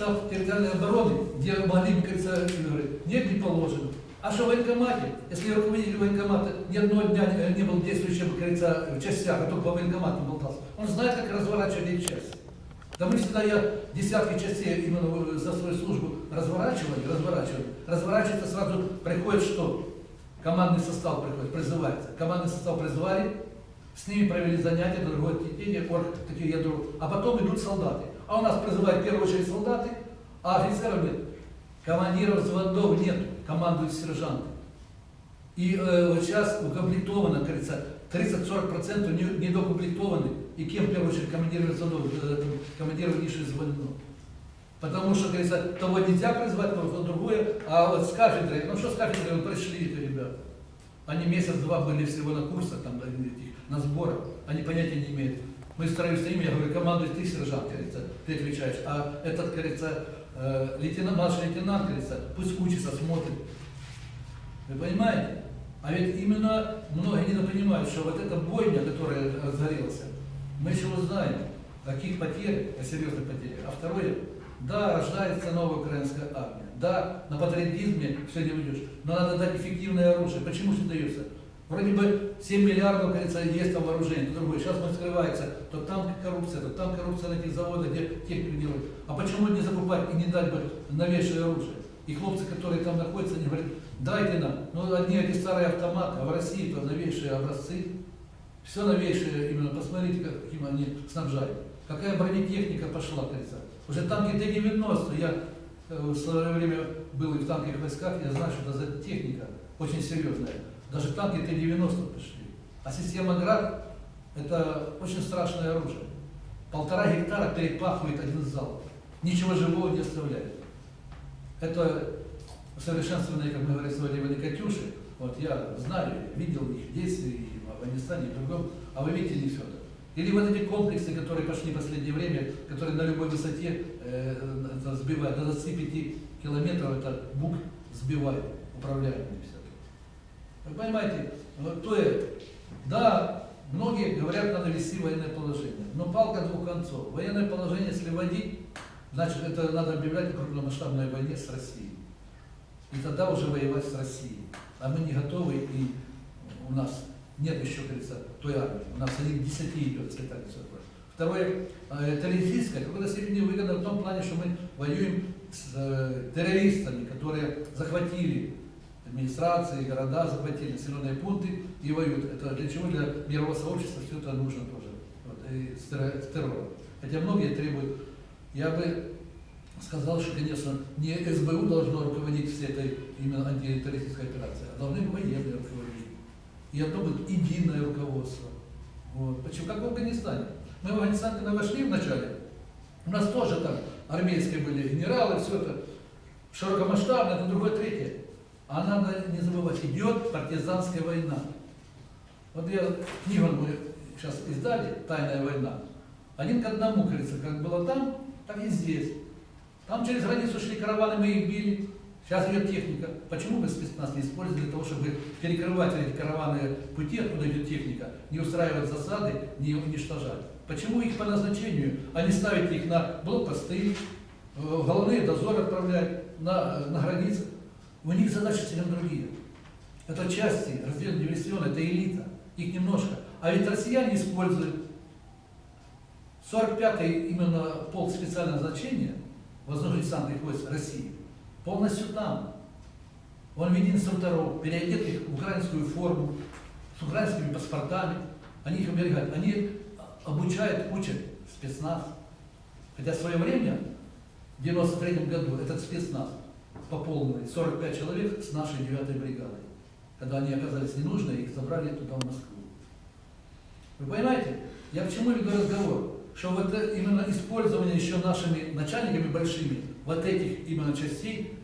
штаб территориальной обороны, где могли бы, нет, не положено. А что в военкомате, если руководитель военкомата ни одного дня не, был действующим, как говорится, в частях, а только по военкомату болтался, он знает, как разворачивать эти части. Да мы всегда, я десятки частей именно за свою службу разворачивал, разворачивал. Разворачивается сразу, приходит что? Командный состав приходит, призывается. Командный состав призывали, с ними провели занятия, течение, орг, такие ядро. А потом идут солдаты. А у нас призывают в первую очередь солдаты, а офицеров нет. Командиров взводов нет, командуют сержанты. И э, вот сейчас укомплектовано, говорится, 30-40% не- недокомплектованы. И кем, в первую очередь, командиры взводов, э, командиры низших. Потому что, говорится, того нельзя призвать, то, другое. А вот с кафедры, ну что с кафедры вот пришли эти ребята? Они месяц-два были всего на курсах, там, на сборах, они понятия не имеют. Мы стараемся им, я говорю, командуй ты, сержант, говорится, ты отвечаешь. А этот, говорится, э, лейтенант, младший лейтенант, говорится, пусть учится, смотрит. Вы понимаете? А ведь именно многие не понимают, что вот эта бойня, которая разгорелась, мы еще узнаем, каких потерях, о серьезных потерях. А второе, да, рождается новая украинская армия. Да, на патриотизме все не уйдешь. Но надо дать эффективное оружие. Почему не дается? Вроде бы 7 миллиардов, говорится, есть там вооружение, то другое. Сейчас мы скрывается, то там коррупция, то там коррупция на этих заводах, где технику делают. А почему не закупать и не дать бы новейшее оружие? И хлопцы, которые там находятся, они говорят, дайте нам. Ну, одни эти старые автоматы, а в России то новейшие образцы. Все новейшее, именно посмотрите, как- каким они снабжают. Какая бронетехника пошла, говорится. Уже танки Т-90, я э, в свое время был и в танковых войсках, я знаю, что это за техника очень серьезная. Даже танки Т-90 пришли. А система ГРАД – это очень страшное оружие. Полтора гектара перепахивает один зал. Ничего живого не оставляет. Это усовершенствованные, как мы говорили сегодня, Катюши. Вот я знаю, видел их действия и в Афганистане, и в другом, а вы видите не все это. Или вот эти комплексы, которые пошли в последнее время, которые на любой высоте э, это сбивают, до 25 километров это бук сбивают, управляемые всякие. Вы понимаете, вот то есть, да, многие говорят, надо вести военное положение, но палка двух концов. Военное положение, если вводить, значит, это надо объявлять о крупномасштабной войне с Россией. И тогда уже воевать с Россией. А мы не готовы, и у нас нет еще, говорится, той армии. У нас один к 10 идет, если так все. Второе, это логистика, в какой-то степени выгодно в том плане, что мы воюем с э, террористами, которые захватили администрации, города, захватили населенные пункты и воюют. Это для чего? Для мирового сообщества все это нужно тоже. Вот, и с, терро- с террором. Хотя многие требуют, я бы сказал, что, конечно, не СБУ должно руководить всей этой именно антитеррористической операцией, а должны военные руководители. И это будет единое руководство. Вот. Почему? Как в Афганистане. Мы в Афганистан, когда вошли вначале, у нас тоже там армейские были генералы, все это широкомасштабно, это другое, третье. А надо не забывать, идет партизанская война. Вот я книгу мы сейчас издали «Тайная война». Один к одному, говорится, как было там, так и здесь. Там через границу шли караваны, мы их били. Сейчас идет техника. Почему мы спецназ не используем для того, чтобы перекрывать эти караваны пути, откуда идет техника, не устраивать засады, не уничтожать? Почему их по назначению, а не ставить их на блокпосты, э, головные дозоры отправлять на, на границе? У них задачи совсем другие. Это части, разделенные дивизионы, это элита. Их немножко. А ведь россияне используют 45-й именно полк специального значения воздушно-десантных войск России полностью там. Он видит инструкторов, переодет их в украинскую форму, с украинскими паспортами. Они их оберегают. Они обучают, учат спецназ. Хотя в свое время, в 93 году, этот спецназ пополнили 45 человек с нашей 9 бригадой. Когда они оказались ненужны, их забрали туда, в Москву. Вы понимаете, я к чему веду разговор? Что вот это именно использование еще нашими начальниками большими вот этих именно частей,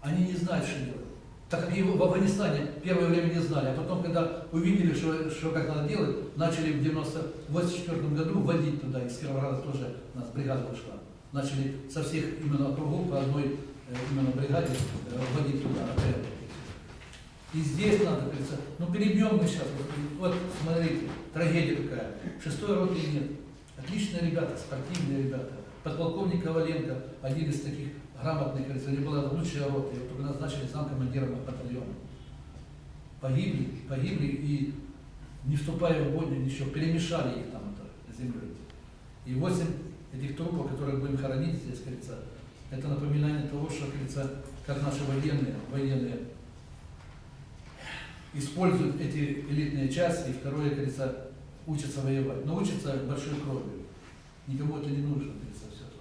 они не знают, что делать. Так как и в Афганистане первое время не знали, а потом, когда увидели, что, что как надо делать, начали в 1984 году вводить туда, из Кировограда тоже у нас бригада пошла. Начали со всех именно округов по одной э, именно бригаде э, вводить туда отряды. И здесь надо, говорится, ну перебьем мы сейчас. Вот, вот смотрите, трагедия какая. Шестой роты нет. Отличные ребята, спортивные ребята. Подполковник Коваленко, один из таких грамотных, говорится, не была лучшая рота, его только назначили сам командиром батальона. Погибли, погибли и, не вступая в бойню, ничего, перемешали их там это, землей. И восемь этих трупов, которых будем хоронить здесь, говорится, это напоминание того, говорится, как наши военные, военные используют эти элитные части, и второе, как говорится, учатся воевать. Но учатся большой кровью. Никому это не нужно, как говорится, все это.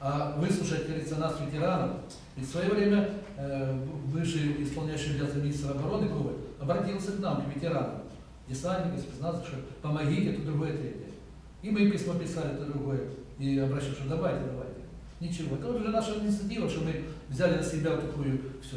А выслушать, как говорится, нас, ветеранов, и в свое время э, бывший исполняющий обязанности министра обороны Коваль обратился к нам, к ветеранам, десантникам, спецназу, что помогите, то другое, третье. И мы письмо писали, то другое. И обращались, что давайте, давайте. Ничего. Это уже наша инициатива, что мы взяли на себя такую все.